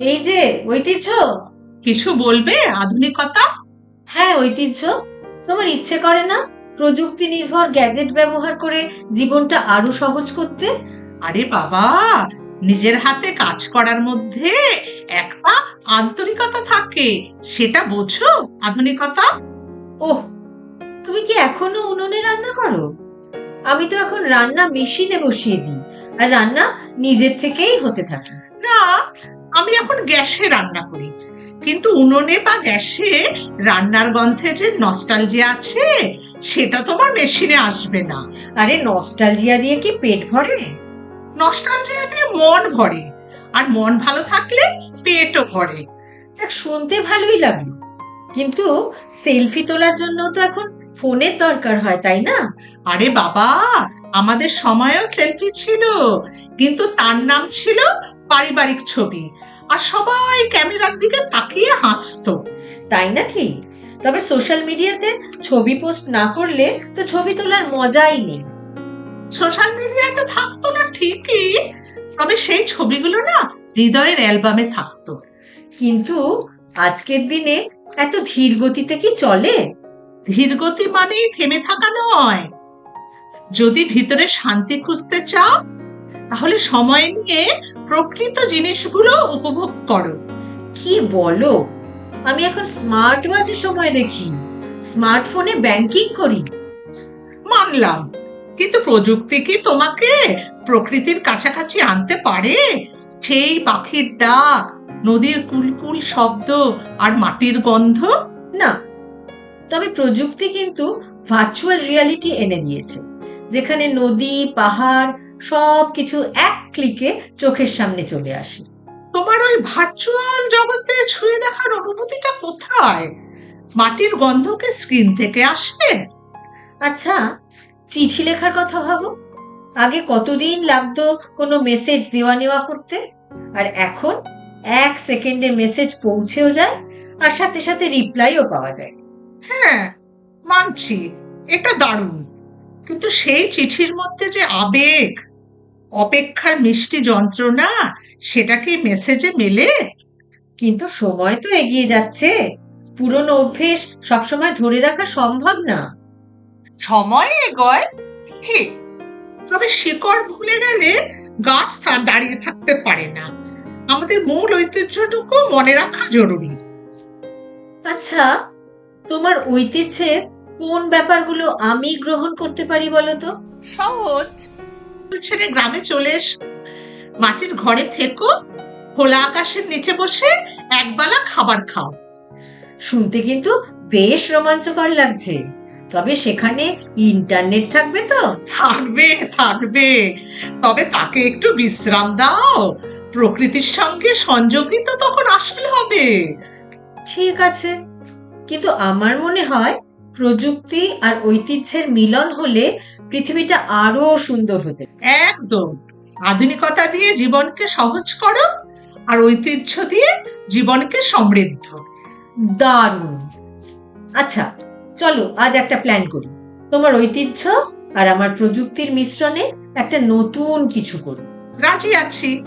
এই যে ঐতিহ্য? কিছু বলবে? আধুনিকতা? হ্যাঁ ঐতিহ্য। তোমার ইচ্ছে করে না প্রযুক্তি নির্ভর গ্যাজেট ব্যবহার করে জীবনটা আরও সহজ করতে? আরে বাবা নিজের হাতে কাজ করার মধ্যে একটা আন্তরিকতা থাকে সেটা বোঝো আধুনিকতা। ওহ তুমি কি এখনও উনুনে রান্না করো? আমি তো এখন রান্না মেশিনে বসিয়ে দিই আর রান্না নিজের থেকেই হতে থাকে। না আমি এখন গ্যাসে রান্না করি। কিন্তু উনুনে বা গ্যাসে রান্নার গন্ধে যে নস্টালজিয়া আছে সেটা তোমার মেশিনে আসবে না। আরে নস্টালজিয়া দিয়ে কি পেট ভরে? নস্টালজিয়া দিয়ে মন ভরে। আর মন ভালো থাকলে পেটও ভরে। দেখ শুনতে ভালোই লাগল। কিন্তু সেলফি তোলার জন্য তো এখন ফোনের দরকার হয় তাই না? আরে বাবা আমাদের সময়ও সেলফি ছিল। কিন্তু তার নাম ছিল পারিবারিক ছবি। আর সবাই ক্যামেরার দিকে তাকিয়ে হাসতো। তাই নাকি? তবে সোশ্যাল মিডিয়াতে ছবি পোস্ট না করলে তো ছবি তোলার মজাই নেই। সোশ্যাল মিডিয়াতে থাকতো না ঠিকই, তবে সেই ছবিগুলো না হৃদয়ের অ্যালবামে থাকতো। কিন্তু আজকের দিনে এত ধীর গতিতে কি চলে? ধীরগতি মানেই থেমে থাকা নয়। যদি ভিতরে শান্তি খুঁজতে চাও তাহলে সময় নিয়ে প্রকৃত জিনিসগুলো উপভোগ করো। কি বলো? আমি এখন স্মার্ট ওয়াচে সময় দেখি। স্মার্টফোনে ব্যাংকিং করি। মানলাম। কিন্তু প্রযুক্তি কি তোমাকে প্রকৃতির কাছাকাছি আনতে পারে? সেই পাখির ডাক নদীর কুলকুল শব্দ আর মাটির গন্ধ? না। তবে প্রযুক্তি কিন্তু ভার্চুয়াল রিয়ালিটি এনে দিয়েছে। যেখানে নদী পাহাড় সব কিছু এক ক্লিকে চোখের সামনে চলে আসে। তোমার ওই ভার্চুয়াল জগতে ছুঁয়ে দেখার অনুভূতিটা কোথায়? মাটির গন্ধকে স্ক্রিন থেকে আসে আচ্ছা চিঠি লেখার কথা ভাবো। আগে কতদিন লাগতো কোনো মেসেজ দেওয়া নেওয়া করতে? আর এখন এক সেকেন্ডে মেসেজ পৌঁছেও যায় আর সাথে সাথে রিপ্লাইও পাওয়া যায়। হ্যাঁ মানছি। এটা দারুণ। কিন্তু সেই চিঠির মধ্যে যে আবেগ, অপেক্ষার মিষ্টি যন্ত্রণা, সেটা কি মেসেজে মেলে? কিন্তু সময় তো এগিয়ে যাচ্ছে। পুরনো অভ্যেস সবসময় ধরে রাখা সম্ভব না। সময় এগোয়? ঠিক তবে শিকড় ভুলে গেলে গাছ তার দাঁড়িয়ে থাকতে পারে না। আমাদের মূল ঐতিহ্যটুকু মনে রাখা জরুরি। আচ্ছা তোমার ঐতিহ্যের কোন ব্যাপারগুলো আমি গ্রহণ করতে পারি বলো তো সহজ ছেড়ে গ্রামে চলে এসো। মাটির ঘরে থেকো। খোলা আকাশের নিচে বসে একবেলা খাবার খাও। শুনতে কিন্তু বেশ রোমাঞ্চকর লাগছে। তবে সেখানে ইন্টারনেট থাকবে তো? থাকবে থাকবে। তবে তাকে একটু বিশ্রাম দাও। প্রকৃতির সঙ্গে সংযোগই তো তখন আসলে হবে। ঠিক আছে। কিন্তু আমার মনে হয় প্রযুক্তি আর ঐতিহ্যের মিলন হলে পৃথিবীটা আরও সুন্দর হতে একদম। আধুনিকতা দিয়ে জীবনকে সহজ করো আর ঐতিহ্য দিয়ে জীবনকে সমৃদ্ধ। দারুণ। আচ্ছা চলো আজ একটা প্ল্যান করি। তোমার ঐতিহ্য আর আমার প্রযুক্তির মিশ্রণে একটা নতুন কিছু করি। রাজি আছি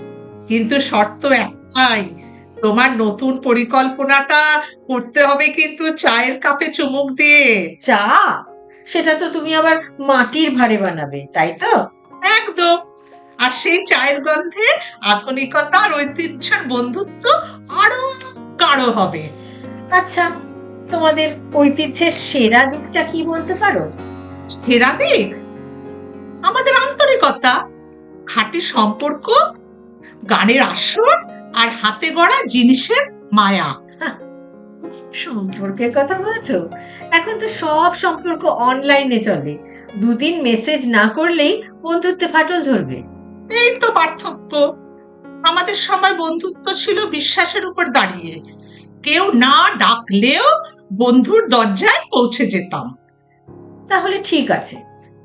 কিন্তু শর্ত একটাই তোমার নতুন পরিকল্পনাটা করতে হবে কিন্তু চায়ের কাপে চুমুক দিয়ে। চা? সেটা তো তুমি আবার মাটির ভাড়ে বানাবে তাই তো? একদম। আর সেই চায়ের গন্ধে আধুনিকতা আর ঐতিহ্যের বন্ধুত্ব আরও গাঢ় হবে। আচ্ছা তোমাদের ঐতিহ্যের সেরা দিকটা কি বলতে পারো? সেরা দিক? আমাদের আন্তরিকতা খাঁটি সম্পর্ক গানের আসর আর হাতে গড়া জিনিসের মায়া। সম্পর্কের কথা বলছো? এখন তো সব সম্পর্ক অনলাইনে চলে। দুদিন মেসেজ না করলেই বন্ধুত্বে ফাটল ধরবে। এই তো পার্থক্য। আমাদের সময় বন্ধুত্ব ছিল বিশ্বাসের উপর দাঁড়িয়ে। কেউ না ডাকলেও বন্ধুর দরজায় পৌঁছে যেতাম। তাহলে ঠিক আছে।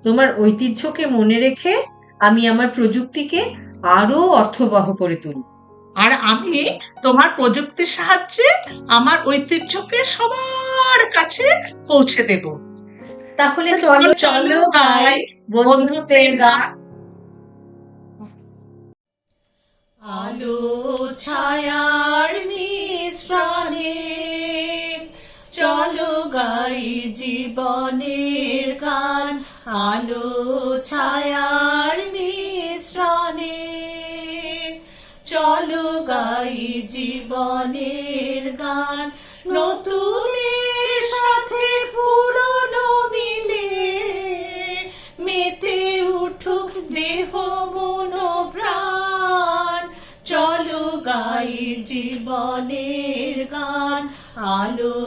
তোমার ঐতিহ্যকে মনে রেখে আমি আমার প্রযুক্তিকে আরও অর্থবহ করে তুলব। আর আমি তোমার প্রযুক্তির সাহায্যে আমার ঐতিহ্যকে সবার কাছে পৌঁছে দেব। তাহলে চলো চলো গাই বন্ধুত্বের গান। আলো ছায়ার মিশ্রণে চলো গাই জীবনের গান। আলো ছায়ার মিশ্রণে চলো গাই জীবনের গান। নতুনের সাথে পুরনো মিলে মেতে উঠুক দেহ মন প্রাণ চলো গাই জীবনের গান, আলো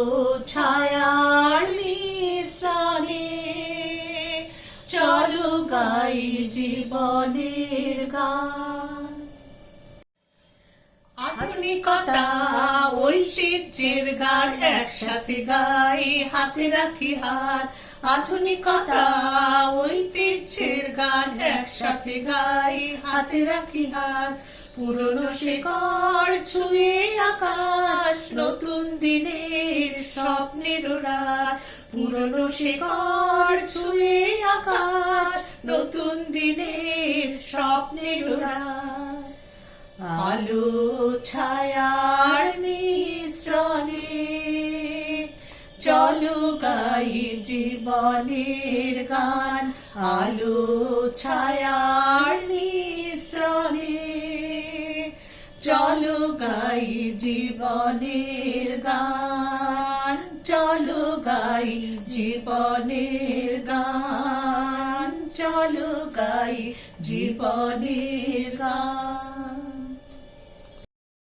ছায়ার মিশ্রণে চলো গাই জীবনের গান। আধুনিকতা ঐতিহ্যের গান একসাথে গাই, হাতে রাখি হাত। আধুনিকতা ঐতিহ্যের গান একসাথে গাই, হাতে রাখি হাত। পুরনো শেকড় ছুঁয়ে আকাশ, নতুন দিনের স্বপ্নের রাত। পুরনো শেকড় ছুঁয়ে আকাশ, নতুন দিনের স্বপ্নের রাত। আলো ছায়ার মিশ্রণে চলো গাই জীবনের গান। আলো ছায়ার মিশ্রণে চলো গাই জীবনের গান। চলো গাই জীবনের গান। চলো গাই জীবনের গান।